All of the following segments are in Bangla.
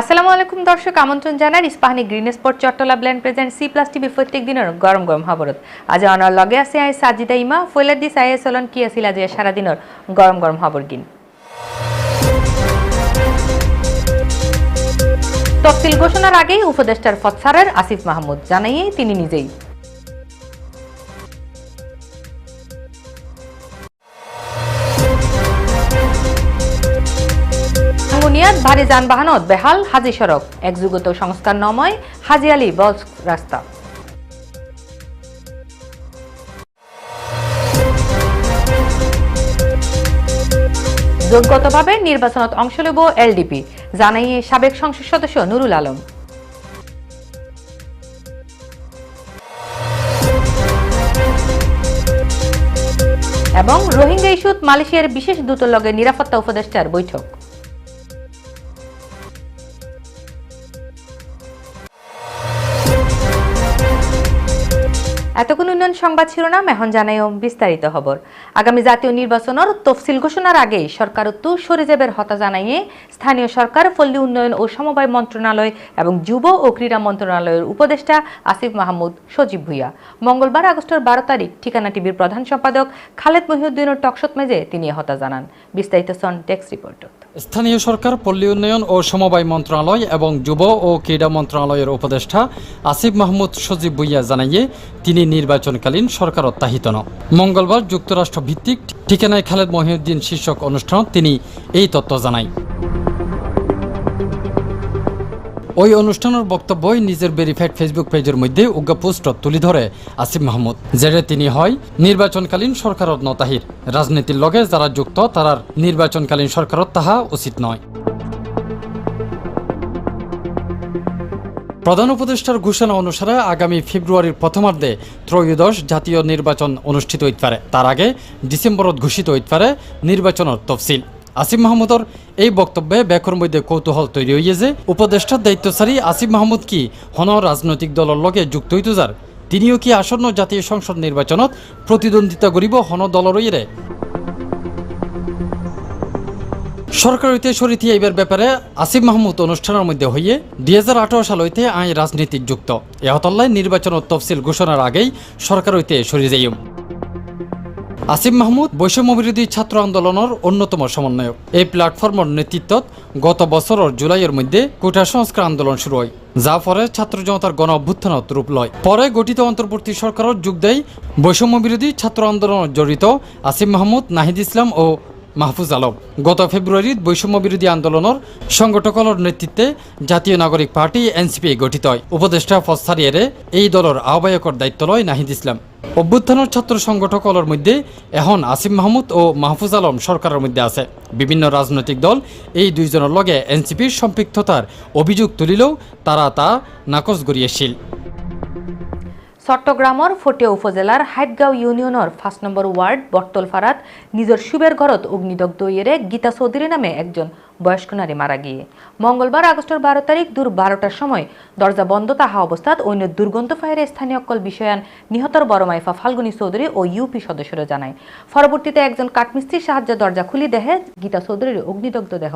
আসসালামু আলাইকুম দর্শক, আমন্ত্রণ জানার Ispahani green spot Chattala blend present C plus TV প্রত্যেক দিনের গরম গরম খবরত। আজ অনার লগে আছে আই সাজিদা ইমা, ফৈলাদ দিস, আই চলন কি আছিল আজি সারা দিনের গরম গরম খবর গিন। তফসিল ঘোষণার আগেই উপদেষ্টার ফৎসারের আসিফ মাহমুদ জানাইয়ে তিনি নিজেই। ভারী যানবাহনত বেহাল হাজি সড়ক। একযুগত সংস্কার নময় হাজি আলী বলস রাস্তা যোগ্যতভাবে নির্বাচনত অংশ লব এলডিপি জানাইয়ে সাবেক সংসদ সদস্য নুরুল আলম। এবং রোহিঙ্গা ইস্যুত মালয়েশিয়ার বিশেষ দূতের লগে নিরাপত্তা উপদেষ্টার বৈঠক। এতক্ষণ উন্নয়ন সংবাদ শিরোনাম, এখন জানাই বিস্তারিত খবর। আগামী জাতীয় নির্বাচনের তফসিল ঘোষণার আগেই সরকার তো সরে যাবের হতা জানাইয়ে স্থানীয় সরকার, পল্লী উন্নয়ন ও সমবায় মন্ত্রণালয় এবং যুব ও ক্রীড়া মন্ত্রণালয়ের উপদেষ্টা আসিফ মাহমুদ সজীব ভুইয়া। মঙ্গলবার আগস্টের বারো তারিখ ঠিকানা টিভির প্রধান সম্পাদক খালেদ মহিউদ্দিনের টকশত মেজে তিনি হতা জানান। বিস্তারিত সন টেক্স রিপোর্ট স্থানীয় সরকার, পল্লী উন্নয়ন ও সমবায় মন্ত্রণালয় এবং যুব ও ক্রীড়া মন্ত্রণালয়ের উপদেষ্টা আসিফ মাহমুদ সজীব ভুইয়া জানাইয়ে তিনি নির্বাচনকালীন সরকার অত্যাহিত ন। মঙ্গলবার যুক্তরাষ্ট্র ভিত্তিক ঠিকানায় খালেদ মহিউদ্দিন শীর্ষক অনুষ্ঠানত তিনি এই তথ্য জানায়। ওই অনুষ্ঠানের বক্তব্যই নিজের ভেরিফাইড ফেসবুক পেজের মধ্যে উগ্র পোস্ট তুলি ধরে আসিফ মাহমুদ যেরে তিনি হয়, নির্বাচনকালীন সরকারত নতাহির রাজনীতির লগে যারা যুক্ত তারার নির্বাচনকালীন সরকারত তাহা উচিত নয়। প্রধান উপদেষ্টার ঘোষণা অনুসারে আগামী ফেব্রুয়ারির প্রথমার্ধে ত্রয়োদশ জাতীয় নির্বাচন অনুষ্ঠিত হইতে পারে। তার আগে ডিসেম্বরত ঘোষিত হইতে পারে নির্বাচনের তফসিল। আসিফ মাহমুদর এই বক্তব্যে ব্যাকর মধ্যে কৌতূহল তৈরি হইয়ে যে উপদেষ্টার দায়িত্বশালী আসিফ মাহমুদ কি হন রাজনৈতিক দলের লগে যুক্ত হইত যার, তিনিও কি আসন্ন জাতীয় সংসদ নির্বাচনত প্রতিদ্বন্দ্বিতা করিব হন দলরইরে সরকার হইতে সরিতি এইবার ব্যাপারে আসিফ মাহমুদ অনুষ্ঠানের মধ্যে হইয়ে দুই হাজার আঠারো সাল হইতে আই রাজনীতিক যুক্ত। এহতল্লায় নির্বাচন তফসিল ঘোষণার আগেই সরকার হইতে সরি যাইম। আসিফ মাহমুদ বৈষম্য বিরোধী ছাত্র আন্দোলনের অন্যতম সমন্বয়ক। এই প্ল্যাটফর্মের নেতৃত্বত গত বছরের জুলাইয়ের মধ্যে কোটা সংস্কার আন্দোলন শুরু হয়, যা পরে ছাত্র জনতার গণ অভ্যুত্থানত রূপ লয়। পরে গঠিত অন্তর্বর্তী সরকারও যোগ দেয় বৈষম্য বিরোধী ছাত্র আন্দোলনের জড়িত আসিফ মাহমুদ, নাহিদ ইসলাম ও মাহফুজ আলম। গত ফেব্রুয়ারিত বৈষম্য বিরোধী আন্দোলনের সংগঠকলর নেতৃত্বে জাতীয় নাগরিক পার্টি এনসিপি গঠিত হয়। উপদেষ্টা ফসারিয়ারে এই দলের আহ্বায়কর দায়িত্ব লয় নাহিদ ইসলাম। অভ্যুত্থানের ছাত্র সংগঠকলর মধ্যে এখন আসিম মাহমুদ ও মাহফুজ আলম সরকারের মধ্যে আছে। বিভিন্ন রাজনৈতিক দল এই দুইজনের লগে এনসিপির সম্পৃক্ততার অভিযোগ তুলিলেও তারা তা নাকচ গড়িয়েছিল চট্টগ্রামৰ ফটিয়া উপজেলাৰ হাইটগাঁও ইউনিয়নৰ পাঁচ নম্বৰ ৱাৰ্ড বট্টলফাৰাত নিজৰ শুবের ঘৰত অগ্নিদগ্ধ ইয়েরে গীতা চৌধুরী নামে একজন বয়স্ক নারী মারা গিয়ে। মঙ্গলবার আগস্টের বারো তারিখ দূর বারোটার সময় দরজা বন্ধ তাহা অবস্থাত অন্য দুর্গন্ধ ফায়ারে স্থানীয় অকল বিষয়ান নিহতর বড় মাইফা ফাল্গুনী চৌধুরী ও ইউপি সদস্যরা জানায়। পরবর্তীতে একজন কাঠমিস্ত্রির সাহায্যে দরজা খুলি দেহে গীতা চৌধুরীর অগ্নিদগ্ধ দেহ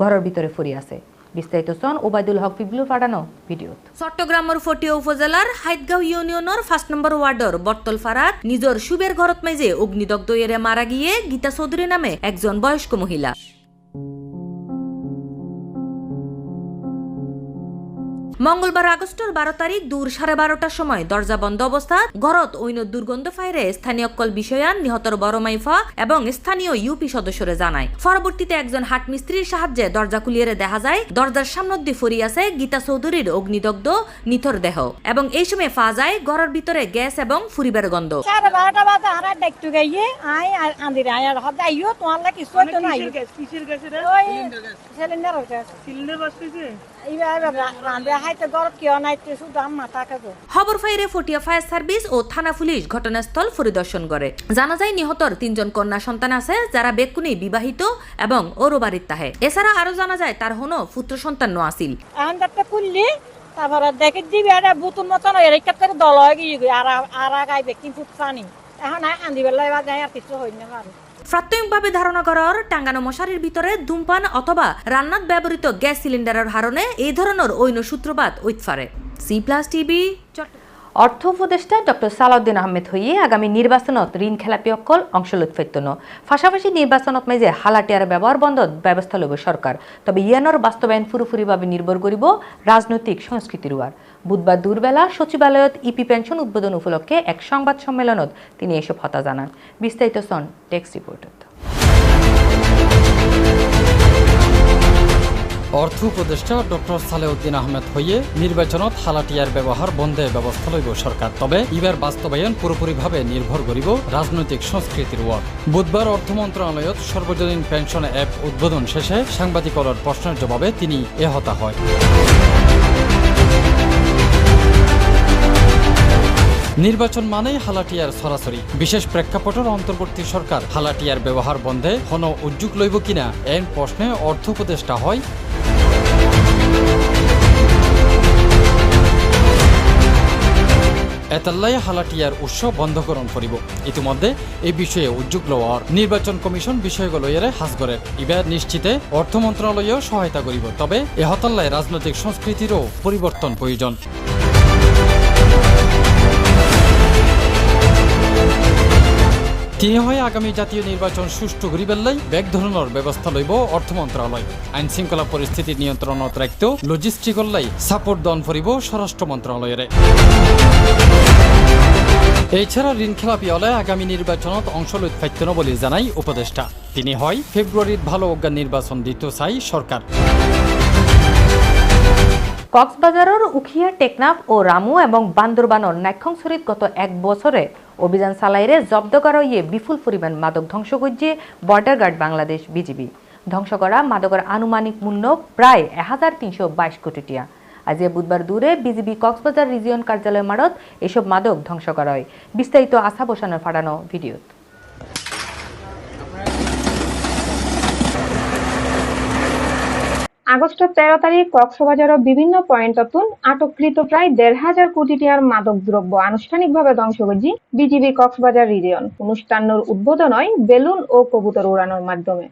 ঘরের ভিতরে ফুরি আছে। বিস্তারিত সন ওবায়দুল হক পিবলু পাঠানো ভিডিও। চট্টগ্রামের ফটিয়া উপজেলার হাইতগাঁও ইউনিয়নের ফার্স্ট নম্বর ওয়ার্ডর বটতলফারাত নিজের সুবের ঘরত মাইজে অগ্নিদগ্ধ এরে মারা গিয়ে গীতা চৌধুরী নামে একজন বয়স্ক মহিলা। মঙ্গলবার আগস্টের বারো তারিখ দূর সাড়ে বারোটার সময় দরজা বন্ধ অবস্থাত ঘরত ঐন দুর্গন্ধ ফাইরে স্থানীয় কল বিষয়ান নিহতর বড় মাইফা এবং স্থানীয় ইউপি সদস্যরা জানায়। পরবর্তীতে একজন হাট মিস্ত্রির সাহায্যে দরজা খুলিয়ে দেখা যায় দরজার সামনে দিয়ে ফরি আছে গীতা চৌধুরীর অগ্নিদগ্ধ নিথর দেহ এবং এই সময় ফা যায় ঘরের ভিতরে গ্যাস এবং ফুরিবার গন্ধ। সাড়ে বারোটা বাজে হারা দেখতে গাইয়ে আই আন্দিরে আই আর হদ আইও তোমার লাগে কিছু না আইও। কিসের গ্যাস এটা? ওই সিলিন্ডার সিলিন্ডার খবর ফাইরে ফটিয়া ফায়ার সার্ভিস ও থানা পুলিশ ঘটনাস্থল পরিদর্শন করে জানা যায় নিহতর তিনজন কন্যা সন্তান আছে যারা বেকুনি বিবাহিত এবং ওরো বাড়ির তাহে এছাড়া আরও জানা যায় তার হনো পুত্র সন্তান নো আসিল তারপরে দেখে দিবি এটা বুতুর মতন করে দল হয়ে গিয়ে আর আর গাইবে কিন্তু পানি এখন আই আন্দি বেলায় বাজে আর কিছু হই না পারে প্রাথমিকভাবে ধারণা করার টাঙ্গানো মশারির ভিতরে ধূমপান অথবা রান্নাত ব্যবহৃত গ্যাস সিলিন্ডারের হারণে এই ধরনের ঐন সূত্রপাত ঐতফারে সি প্লাস টিভি অর্থ উপদেষ্টা ডক্টর সালাউদ্দিন আহমেদ হইয়ে আগামী নির্বাচনত ঋণ খেলাপি অকল অংশ লুৎফেত্তন পাশাপাশি নির্বাচনত মেজে হালাটিয়ার ব্যবহার বন্ধ ব্যবস্থা লব সরকার, তবে ইয়ানোর বাস্তবায়ন পুরোপুরিভাবে নির্ভর করিব রাজনৈতিক সংস্কৃতির উপর। বুধবার দুর্বেলা সচিবালয়ত ইপি পেনশন উদ্বোধন উপলক্ষে এক সংবাদ সম্মেলনত তিনি এসব হতা জানান। বিস্তারিত সন টেক্সট রিপোর্টত। অর্থ উপদেষ্টা ডক্টর সালেউদ্দিন আহমেদ হইয়ে নির্বাচনত হালাটিয়ার ব্যবহার বন্ধে ব্যবস্থা লইব সরকার। তবে ইবার বাস্তবায়ন পুরোপুরিভাবে নির্ভর করিব রাজনৈতিক সংস্কৃতির ওপর। বুধবার অর্থ মন্ত্রণালয়ত সর্বজনীন পেনশন অ্যাপ উদ্বোধন শেষে সাংবাদিকর প্রশ্নের জবাবে তিনি এহতা হয়। নির্বাচন মানেই হালাটিয়ার সরাসরি। বিশেষ প্রেক্ষাপটের অন্তর্বর্তী সরকার হালাটিয়ার ব্যবহার বন্ধে হন উদ্যোগ লইব কিনা এন প্রশ্নে অর্থ উপদেষ্টা হয় এতাল্লাই হালাটিয়ার উৎস বন্ধকরণ করিব। ইতিমধ্যে এই বিষয়ে উদ্যোগ লওয়ার নির্বাচন কমিশন বিষয়গুলো এর হাস করে ইবার নিশ্চিতে অর্থ মন্ত্রণালয়ও সহায়তা করিব, তবে এ হতাল্লায় রাজনৈতিক সংস্কৃতিরও পরিবর্তন প্রয়োজন তিনি হয় আগামী জাতীয় নির্বাচন সুষ্ঠু করিবেল্লাই ব্যাগ ধরনের ব্যবস্থা লইব অর্থ মন্ত্রণালয়। আইন শৃঙ্খলা পরিস্থিতি নিয়ন্ত্রণত রাখতেও লজিস্টিকল্লাই সাপোর্ট দন করিব স্বরাষ্ট্র মন্ত্রণালয়ের। এছাড়া ঋণ খেলাপি হলে আগামী নির্বাচনত অংশ লইত পাইতেন বলে জানাই উপদেষ্টা। তিনি হয়, ফেব্রুয়ারির ভালো অজ্ঞান নির্বাচন দিতে চাই সরকার। কক্সবাজারের উখিয়া টেকনাফ ও রামু এবং বান্দরবানর নাক্ষংছড়িত গত এক বছরে অভিযান চালাইরে জব্দ করা ইয়ে বিপুল পরিমাণ মাদক ধ্বংস করছে বর্ডার গার্ড বাংলাদেশ বিজিবি। ধ্বংস করা মাদকের আনুমানিক মূল্য প্রায় এক হাজার তিনশো বাইশ কোটি টিয়া। আজ বুধবার দূরে বিজিবি কক্সবাজার রিজিয়ন কার্যালয় মারত এসব মাদক ধ্বংস করা হয় বিস্তারিত আশা বসানোর ফাটানো ভিডিওত। আগস্টের তেরো তারিখ কক্সবাজারের বিভিন্ন পয়েন্ট নতুন আটককৃত প্রায় দেড় হাজার কোটি টিয়ার মাদক দ্রব্য আনুষ্ঠানিকভাবে ধ্বংস করছি বিজিবি কক্সবাজার রিজিয়ন। অনুষ্ঠানের উদ্বোধন হয় বেলুন ও কবুতর উড়ানোর মাধ্যমে।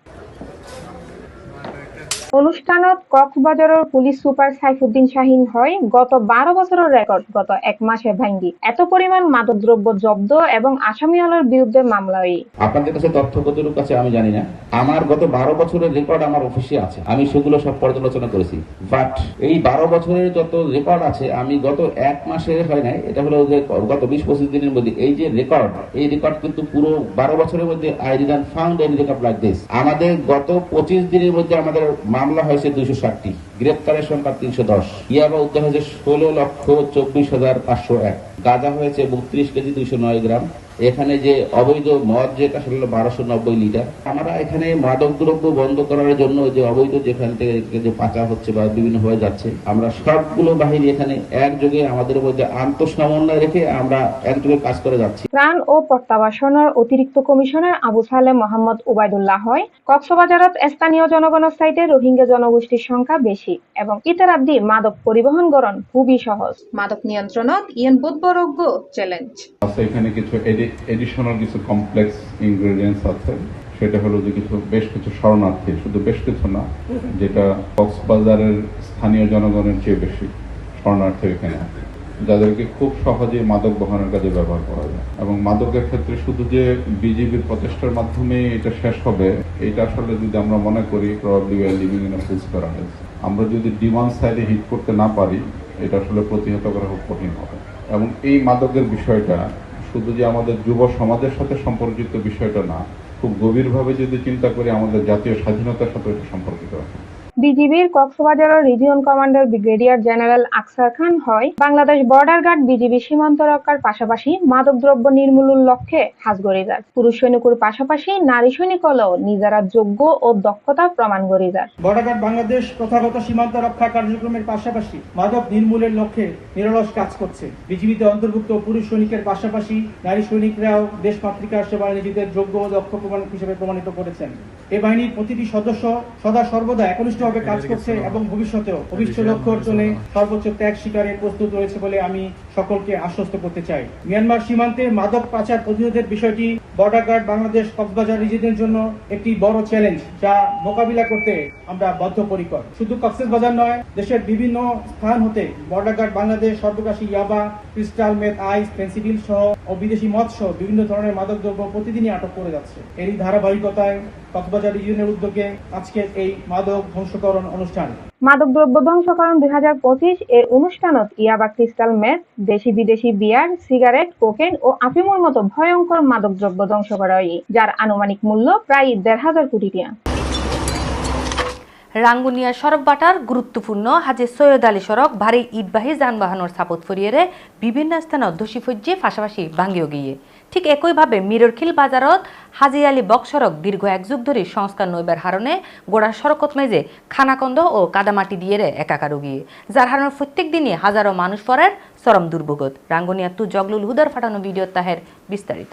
অনুষ্ঠানত কক্সবাজারের পুলিশ সুপার সাইফুদ্দিন শাহিন হয়। গত বারো বছরের রেকর্ড গত এক মাসে ভাঙ্গি এত পরিমাণ মাদকদ্রব্য জব্দ এবং আসামিওয়ালার বিরুদ্ধে মামলা হয় আপনাদের কাছে তথ্য কতটুকু আছে আমি জানি না। আমার গত বারো বছরের রেকর্ড আমার অফিসে আছে। আমি সেগুলো সব পর্যালোচনা করেছি। বাট এই বারো বছরের যত রেকর্ড আছে, আমি গত এক মাসে হয় নাই, এটা হলো যে গত বিশ পঁচিশ দিনের মধ্যে এই যে রেকর্ড, এই রেকর্ড কিন্তু পুরো বারো বছরের মধ্যে I didn't found any record like this. আমাদের গত পঁচিশ দিনের মধ্যে আমাদের মামলা হয়েছে দুইশো ষাটটি। গ্রেপ্তারের সংখ্যা তিনশো দশ। ইয়াবা উদ্ধার হয়েছে ষোলো লক্ষ চব্বিশ হাজার পাঁচশো এক। গাঁজা হয়েছে বত্রিশ কেজি দুইশো নয় গ্রাম। এখানে যে অবৈধ মদ যেটা, সেটা হলো বারোশো নব্বই লিটার। আমরা এখানে মাদক দ্রব্য বন্ধ করার জন্য যে অবৈধ যেখান থেকে যে পাচার হচ্ছে বা বিভিন্ন হয়ে যাচ্ছে, আমরা সবগুলো বাহিনী এখানে একযোগে আমাদের মধ্যে আন্তঃসমন্বয় রেখে আমরা একযোগে কাজ করে যাচ্ছি। ত্রাণ ও প্রত্যাবাসনের অতিরিক্ত কমিশনার আবু সালেম মোহাম্মদ উবাইদুল্লাহ হয়। কক্সবাজারত স্থানীয় জনগণের সাইটে রোহিঙ্গা জনগোষ্ঠীর সংখ্যা বেশি। এবং ইতারাদ্দি মাদক পরিবহন গরণ খুবই সহজ। মাদক নিয়ন্ত্রণত ইয়েন বুধবরজ্ঞ চ্যালেঞ্জ। আছে এখানে কিছু এডিশনাল কিছু কমপ্লেক্স ইনগ্রেডিয়েন্টস আছে। সেটা হলো যে কিছু বেশ কিছু শরণার্থী শুধু বেশ কিছু না যেটা কক্সবাজারের স্থানীয় জনগণের চেয়ে বেশি শরণার্থী এখানে আছে। যাদেরকে খুব সহজে মাদক বহনের কাজে ব্যবহার করা যায়। এবং মাদকের ক্ষেত্রে শুধু যে বিজিবির প্রচেষ্টার মাধ্যমে এটা শেষ হবে, এটা আসলে যদি আমরা মনে করি আমরা যদি ডিমান্ড সাইডে হিট করতে না পারি, এটা আসলে প্রতিহত করা খুব কঠিন হবে। এবং এই মাদকের বিষয়টা শুধু যে আমাদের যুব সমাজের সাথে সম্পর্কিত বিষয়টা না, খুব গভীরভাবে যদি চিন্তা করি, আমাদের জাতীয় স্বাধীনতার সাথে সম্পর্কিত আছে। বিজিবির কক্সবাজারের region commander brigadier general Aksar Khan হয়, বাংলাদেশ বর্ডার গার্ড বিজিবি সীমান্ত রক্ষার পাশাপাশি মাদকদ্রব্য নির্মূলের লক্ষ্যে হাজ গড়ে যায় পুরুষ সৈনিকের পাশাপাশি নারী সৈনিক হলেও নিজেরা যোগ্য ও দক্ষতা প্রমাণ করে যায় বর্ডার গার্ড বাংলাদেশ প্রথাগত সীমান্ত রক্ষা কার্যক্রমের পাশাপাশি মাদক নির্মূলের লক্ষ্যে নিরলস কাজ করছে। বিজিবিতে অন্তর্ভুক্ত পুরুষ সৈনিকের পাশাপাশি নারী সৈনিকরাও দেশ মাতৃকার সেবায় নিজেদের যোগ্য ও দক্ষ প্রমাণ হিসেবে প্রমাণিত করেছেন। এ বাহিনীর প্রতিটি সদস্য সদা সর্বদা একনিষ্ঠভাবে কাজ করছে এবং ভবিষ্যতেও ভবিষ্যৎ লক্ষ্য অর্জনে সর্বোচ্চ ত্যাগ শিকারে প্রস্তুত রয়েছে বলে আমি সকলকে আশ্বস্ত করতে চাই। মিয়ানমার সীমান্তে মাদক পাচার প্রতিরোধের বিষয়টি বর্ডার গার্ড বাংলাদেশ কক্সবাজার রিজিয়নের জন্য একটি বড় চ্যালেঞ্জ যা মোকাবিলা করতে আমরা বদ্ধপরিকর। শুধু কক্সবাজার নয়, দেশের বিভিন্ন স্থান হতে বর্ডার গার্ড বাংলাদেশ সর্বকাশী ইয়াবা, ক্রিস্টাল মেথ আইস, পেন্সিডিল সহ ও বিদেশি মদ সহ বিভিন্ন ধরনের মাদক দ্রব্য প্রতিদিনই আটক করে যাচ্ছে। এরই ধারাবাহিকতায় কক্সবাজার রিজিয়নের উদ্যোগে আজকের এই মাদক ধ্বংসকরণ অনুষ্ঠান। মাদকদ্রব্য ধ্বংসকরণ দুই হাজার পঁচিশ এই অনুষ্ঠানত ইয়াবা ক্রিস্টাল মেথ দেশি বিদেশি বিয়ার, সিগারেট, কোকেন ও আফিমুর মতো ভয়ঙ্কর মাদকদ্রব্য ধ্বংস করা হয়, যার আনুমানিক মূল্য প্রায় দেড় হাজার কোটি টাকা। রাঙ্গুনিয়া সড়ক বাটার গুরুত্বপূর্ণ। হাজে সৈয়দ আলী সড়ক ভারী ইটবাহী যানবাহনের স্থাপত ফরিয়ে বিভিন্ন স্থানে দোষী ফজ্জে পাশাপাশি ভাঙ্গিও গিয়ে। ঠিক একইভাবে মিররখিল বাজারত হাজি আলী বক সড়ক দীর্ঘ এক যুগ ধরে সংস্কার নইবার হারণে গোড়া সড়কত মেজে খানাকন্দ ও কাদামাটি দিয়ে রে একাকার গিয়ে যার হারণ প্রত্যেক দিনই হাজারো মানুষ পরের চরম দুর্ভোগত। রাঙ্গুনিয়া তু জগলুল হুদার ফাটানো ভিডিও তাহের বিস্তারিত।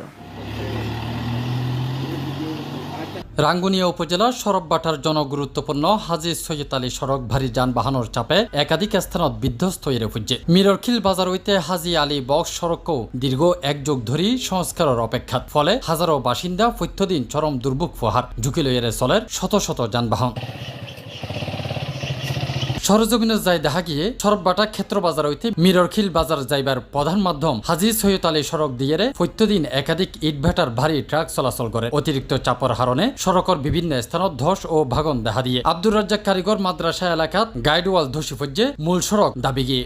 রাঙ্গুনিয়া উপজেলার সরববাটার জনগুরুত্বপূর্ণ হাজি সৈয়দ আলী সড়ক ভারী যানবাহনের চাপে একাধিক স্থানত বিধ্বস্ত হয়ে ফুটছে মিররখিল বাজার হইতে হাজি আলী বক্স সড়কও দীর্ঘ এক যুগ ধরি সংস্কারের অপেক্ষা ফলে হাজারো বাসিন্দা প্রত্যদিন চরম দুর্ভোগ ফোহার ঝুঁকি লইয়ের চলের শত শত যানবাহন। সরজমিনে যাই দেখা গিয়ে সরববাটা ক্ষেত্র বাজার হইতে মিররখিল বাজার যাইবার প্রধান মাধ্যম হাজি সৈয়দ আলী সড়ক দিয়ে প্রত্যদিন একাধিক ইটভাটার ভারী ট্রাক চলাচল করে। অতিরিক্ত চাপর হারণে সড়কের বিভিন্ন স্থানত ধস ও ভাগন দেখা দিয়ে আব্দুর রাজ্জাক কারিগর মাদ্রাসা এলাকাত গাইডওয়াল ধসি ফজ্জে মূল সড়ক দাবি গিয়ে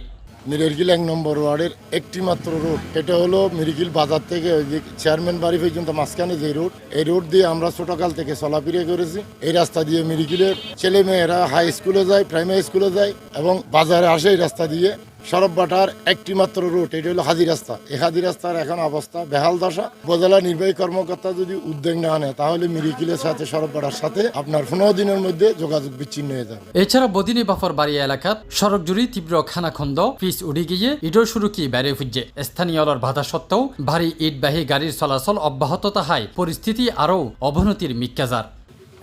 মিরিকিল এক নম্বর ওয়ার্ডের একটি মাত্র রোড। এটা হলো মিরিগিল বাজার থেকে ওই যে চেয়ারম্যান বাড়ি পর্যন্ত মাঝখানে যে রোড। এই রোড দিয়ে আমরা ছোটকাল থেকে চলাফিরে করেছি। এই রাস্তা দিয়ে মিরিকিলের ছেলে মেয়েরা হাই স্কুলে যায়, প্রাইমারি স্কুলে যায় এবং বাজারে আসে এই রাস্তা দিয়ে। সরববাটার একটি মাত্র রুট এটা হলো হাজি রাস্তা। এই হাজি রাস্তার এখন অবস্থা বেহাল দশা। উপজেলা নির্বাহী কর্মকর্তা যদি উদ্যোগ না নেয় তাহলে মিরিকিলের সাথে সরববাটার সাথে আপনার পনেরো দিনের মধ্যে যোগাযোগ বিচ্ছিন্ন হয়ে যাবে। এছাড়া বদিনী বাফর বাড়ি এলাকাত সড়ক জুড়ে তীব্র খানাখন্দ পিচ উড়ে গিয়ে ইডোর শুরু কি বেড়ে ফুটছে। স্থানীয়র বাধা সত্ত্বেও ভারী ইটবাহী গাড়ির চলাচল অব্যাহত তাহায়। পরিস্থিতি আরও অবনতির মিক্কাজার।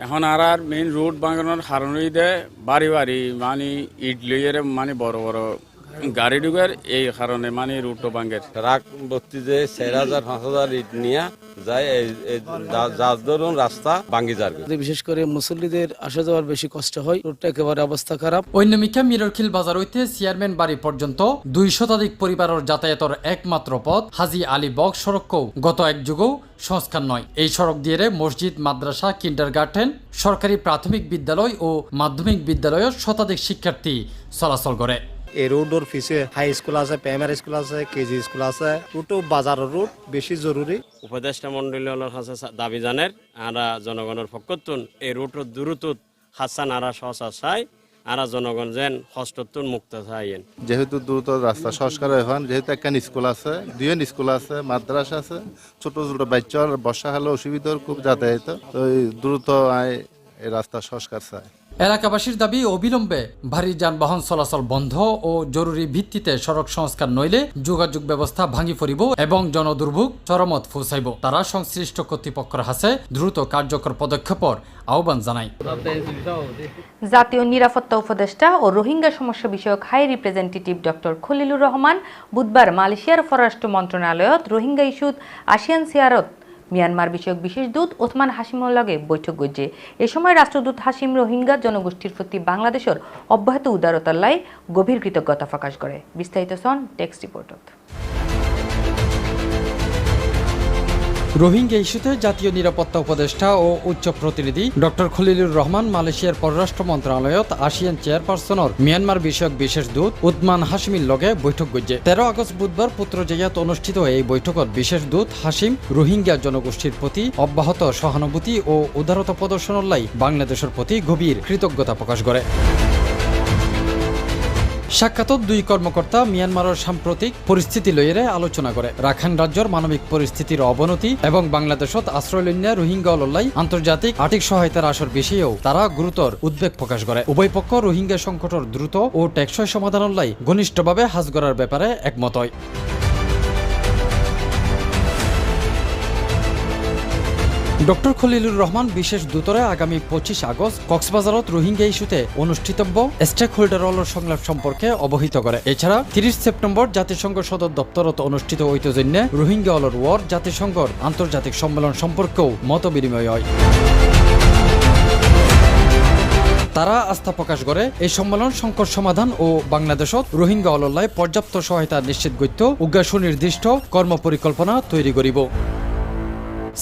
এখন আর আর মেইন রোড বাগানোর হারণই দেয় বাড়ি বাড়ি মানে ইট লইয়ের মানে বড় বড় গাড়ি ঢুকার এই কারণে মানে রুটও ভাঙ্গের ট্রাক ভর্তি যে চার হাজার পাঁচ হাজার ইট নিয়ে যায় যার ধরুন রাস্তা ভাঙ্গি যাবে বিশেষ করে মুসল্লিদের আসা যাওয়ার বেশি কষ্ট হয় রোডটা একেবারে অবস্থা খারাপ। ঐন্যমিকা মিররখিল বাজার হইতে চেয়ারম্যান বাড়ি পর্যন্ত দুই শতাধিক পরিবারের যাতায়াতের একমাত্র পথ হাজি আলী বক সড়কও গত এক যুগও সংস্কার নয়। এই সড়ক দিয়ে মসজিদ মাদ্রাসা কিন্ডার গার্ডেন সরকারি প্রাথমিক বিদ্যালয় ও মাধ্যমিক বিদ্যালয়ের শতাধিক শিক্ষার্থী চলাচল করে। এই রোডর পিছে হাই স্কুল আছে প্রাইমারি স্কুল আছে কেজি স্কুল আছে। রুটও বাজারের রুট বেশি জরুরি। উপদেষ্টা মন্ডলীর কাছে দাবি জানের আরা জনগণের পক্ষতুন এই রুটর দ্রুত হাসান আরা সহসা চাই আরা জনগণ যেন হস্ততুন মুক্ত চাইয়েন যেহেতু দ্রুত রাস্তা সংস্কার হন যেহেতু একখান স্কুল আছে দুইজন স্কুল আছে মাদ্রাসা আছে ছোট ছোট বাচ্চার বর্ষা হলে অসুবিধার খুব যাতায়াত। তো দ্রুত আয় এই রাস্তা সংস্কার চায়। এলাকাবাসীর দাবি, অবিলম্বে ভারী যানবাহন চলাচল বন্ধ ও জরুরি ভিত্তিতে সড়ক সংস্কার নইলে যোগাযোগ ব্যবস্থা ভাঙি পড়িব এবং জনদুর্ভোগ চরমত পৌঁছাইব। তারা সংশ্লিষ্ট কর্তৃপক্ষের হাতে দ্রুত কার্যকর পদক্ষেপর আহ্বান জানায়। জাতীয় নিরাপত্তা উপদেষ্টা ও রোহিঙ্গা সমস্যা বিষয়ক high representative doctor Khalilur Rahman বুধবার মালয়েশিয়ার পররাষ্ট্র মন্ত্রণালয়ত রোহিঙ্গা ইস্যুত আসিয়ান সিয়ারত মিয়ানমার বিষয়ক বিশেষ দূত ওসমান হাসিমর লগে বৈঠক গজে এ সময় রাষ্ট্রদূত হাসিম রোহিঙ্গা জনগোষ্ঠীর প্রতি বাংলাদেশের অব্যাহত উদারতার লাই গভীর কৃতজ্ঞতা প্রকাশ করে। বিস্তারিত সন টেক্সট রিপোর্টত। রোহিঙ্গা ইস্যুতে জাতীয় নিরাপত্তা উপদেষ্টা ও উচ্চ প্রতিনিধি ডক্টর খলিলুর রহমান মালয়েশিয়ার পররাষ্ট্র মন্ত্রণালয়ত আসিয়ান চেয়ারপারসনের মিয়ানমার বিষয়ক বিশেষ দূত উদ্মান হাসিমির লগে বৈঠক গজ্জে। তেরো আগস্ট বুধবার পুত্রজয়াত অনুষ্ঠিত এই বৈঠকত বিশেষ দূত হাসিম রোহিঙ্গা জনগোষ্ঠীর প্রতি অব্যাহত সহানুভূতি ও উদারতা প্রদর্শনের লাই বাংলাদেশের প্রতি গভীর কৃতজ্ঞতা প্রকাশ করে। সাক্ষাতত দুই কর্মকর্তা মিয়ানমারের সাম্প্রতিক পরিস্থিতি লইয়েরে আলোচনা করে। রাখাইন রাজ্যের মানবিক পরিস্থিতির অবনতি এবং বাংলাদেশত আশ্রয় লইনা রোহিঙ্গা লল্লাই আন্তর্জাতিক আর্থিক সহায়তার আসর বিষয়েও তারা গুরুতর উদ্বেগ প্রকাশ করে। উভয় পক্ষ রোহিঙ্গা সংকটের দ্রুত ও টেকসই লাই ঘনিষ্ঠভাবে হাজ করার ব্যাপারে একমত হয়। ডক্টর খলিলুর রহমান বিশেষ দূতরে আগামী পঁচিশ আগস্ট কক্সবাজারত রোহিঙ্গা ইস্যুতে অনুষ্ঠিতব্য স্টেক হোল্ডার অলর সংলাপ সম্পর্কে অবহিত করে। এছাড়া তিরিশ সেপ্টেম্বর জাতিসংঘ সদর দপ্তরত অনুষ্ঠিত ঐতজন্য রোহিঙ্গা অলর ওয়ার জাতিসংঘর আন্তর্জাতিক সম্মেলন সম্পর্কেও মত বিনিময় হয়। তারা আস্থা প্রকাশ করে এই সম্মেলন সংকট সমাধান ও বাংলাদেশত রোহিঙ্গা অলল্লায় পর্যাপ্ত সহায়তা নিশ্চিত গত্য উগ্র সুনির্দিষ্ট কর্মপরিকল্পনা তৈরি করিব।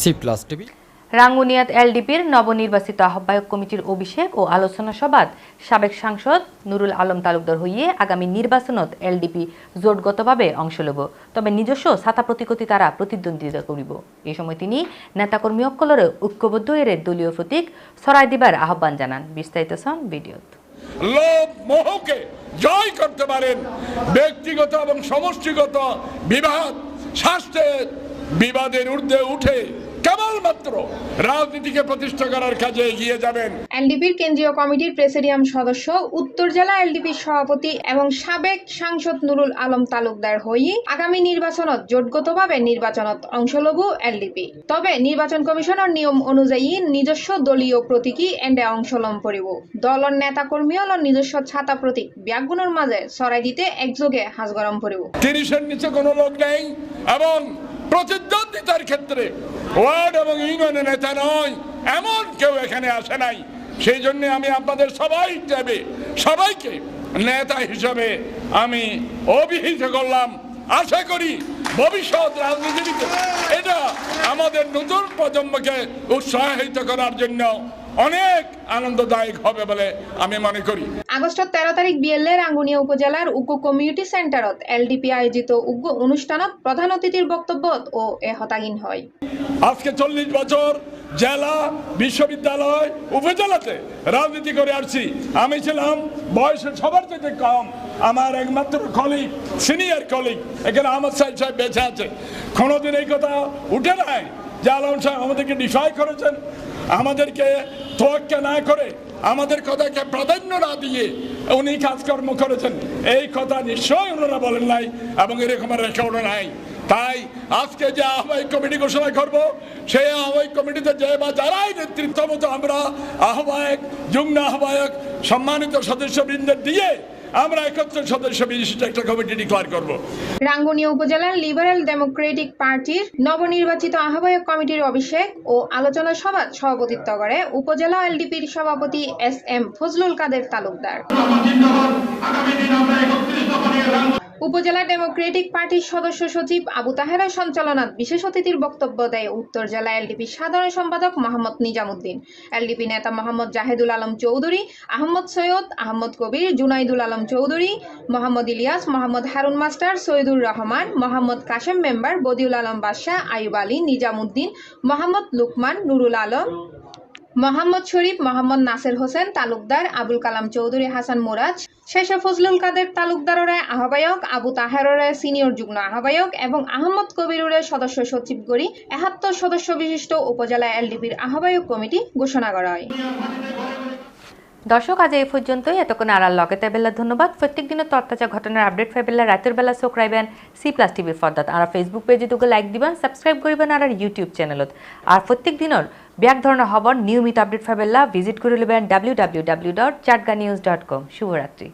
সি প্লাস টিভি রাঙ্গুনিয়াত এলডিপির নবনির্বাচিত আহ্বায়ক কমিটির অভিষেক ও আলোচনা সভাত সাবেক সাংসদ নুরুল আলম তালুকদার হইয়ে আগামী নির্বাচনত এলডিপি জোটগতভাবে অংশ লব তবে নিজস্ব ছাতা প্রতীকতি তারা প্রতিদ্বন্দ্বিতা করিব। এই সময় তিনি নেতাকর্মী অক্কলরে ঐক্যবদ্ধ এর দলীয় প্রতীক সরাই দিবার আহ্বান জানান। বিস্তারিত সন ভিডিওত জয় করতে পারেন। ব্যক্তিগত এবং সমষ্টিগত বিবাদ, স্বাস্থ্যের বিবাদের ঊর্ধ্বে উঠে কেবলমাত্র রাজনীতিকে প্রতিষ্ঠা করার কাজে এগিয়ে যাবেন। এলডিপির কেন্দ্রীয় কমিটির প্রেসিডিয়াম সদস্য উত্তর জেলা এলডিপির সভাপতি এবং সাবেক সাংসদ নুরুল আলম তালুকদার হই আগামী নির্বাচনত জোটগতভাবে নির্বাচনত অংশ লব এলডিপি। তবে নির্বাচন কমিশনের নিয়ম অনুযায়ী নিজস্ব দলীয় প্রতীকী এন্ডে অংশ লম পড়িব দলর নেতা কর্মী হল নিজস্ব ছাতা প্রতীক ব্যাগগুলোর মাঝে সরাই দিতে একযোগে হাজ গরম পড়িব তিরিশের নিচে কোনো লোক নেই এবং প্রতিদ্বন্দ্বিতার ক্ষেত্রে ওয়ার্ড এবং ইউনিয়নের নেতা নয়, এমন কেউ এখানে আসে নাই। সেই জন্য আমি আপনাদের সবাই যাবে সবাইকে নেতা হিসেবে আমি অভিহিত করলাম। আশা করি ভবিষ্যৎ রাজনীতিতে এটা আমাদের নতুন প্রজন্মকে উৎসাহিত করার জন্য অনেক আনন্দদায়ক হবে বলে আমি মনে করি। আগস্টৰ তেৰ তাৰিখ বিএলএ ৰাঙ্গুনিয়া উপজেলার উগ্ৰ কমিউনিটি সেন্টারত এলডিপি আয়োজিত উগ্ৰ অনুষ্ঠানত প্রধান অতিথির বক্তব্যত ও এ হতাহীন হয়। আজকে চল্লিশ বছর জেলা বিশ্ববিদ্যালয় উপজেলাতে রাজনীতি করে আসছি। আমি ছিলাম বয়সে সবার থেকে কম আমার একমাত্র কলিগ সিনিয়র কলিগ এখানে আহমদ সাহেব সাহেব বেঁচে আছে। কোনোদিন এই কথা উঠে নাই যে আলম সাহেব আমাদেরকে ডিফাই করেছেন। আমাদেরকে তোয়াক্কা না করে আমাদের কথাকে প্রাধান্য না দিয়ে উনি কাজকর্ম করেছেন। এই কথা নিশ্চয়ই ওনারা বলেন নাই এবং এরকম রেকর্ডও নাই। তাই আজকে যে আহ্বায়ক কমিটি ঘোষণা করব, সেই আহ্বায়ক কমিটিতে যে বা যারাই নেতৃত্ব মতো আমরা আহ্বায়ক, যুগ্ম আহ্বায়ক, সম্মানিত সদস্যবৃন্দের দিয়ে আমরা একত্র সদস্য বিশিষ্ট একটা কমিটি ডিক্লার করব। রাঙ্গুনিয়া উপজেলার লিবারেল ডেমোক্রেটিক পার্টির নবনির্বাচিত আহ্বায়ক কমিটির অভিষেক ও আলোচনা সভা সভাপতিত্ব করে উপজেলা এলডিপির সভাপতি এস এম ফজলুল কাদের তালুকদার। উপজেলা ডেমোক্রেটিক পার্টির সদস্য সচিব আবু তাহেরা সঞ্চালনাত বিশেষ অতিথির বক্তব্য দেয় উত্তর জেলা এলডিপি সাধারণ সম্পাদক মোহাম্মদ নিজামুদ্দিন। এলডিপি নেতা মোহাম্মদ জাহেদুল আলম চৌধুরী, আহমদ সৈয়দ আহমদ কবির, জুনাইদুল আলম চৌধুরী, মোহাম্মদ ইলিয়াস, মোহাম্মদ হারুন মাস্টার, সৈয়দুর রহমান, মোহাম্মদ কাশেম মেম্বার, বদিউল আলম বাদশাহ আইব আলী, নিজামুদ্দিন, মোহাম্মদ লুকমান, নুরুল আলম মোহাম্মদ শরীফ, মোহাম্মদ নাসের হোসেন, তালুকদার আবুল কালাম চৌধুরী, হাসান মুরাজ শেষে ফজলুল কাদের তালুকদাররে আহ্বায়ক, আবু তাহেররে সিনিয়র যুগ্ম আহ্বায়ক এবং আহমদ কবিরুরের সদস্য সচিব গড়ি একাত্তর সদস্য বিশিষ্ট উপজেলা এলডিপির আহ্বায়ক কমিটি ঘোষণা করা হয় দর্শক, আজ এই পর্যন্তই। এতক্ষণ আর লগে তাইবেলা ধন্যবাদ। প্রত্যেক দিনের তত্তাজা ঘটনার আপডেট পাইবেলা রাতের বেলা চোখ সি প্লাস টিভির ফর্দাত আর ফেসবুক পেজে তোকে লাইক দিবেন সাবস্ক্রাইব করবেন আর ইউটিউব চ্যানেলত আর প্রত্যেক দিনের ব্যাক ধরনের খবর, নিয়মিত আপডেট পাইবেলা ভিজিট করে নেবেন W W W dot Chatga news dot com শুভরাত্রি।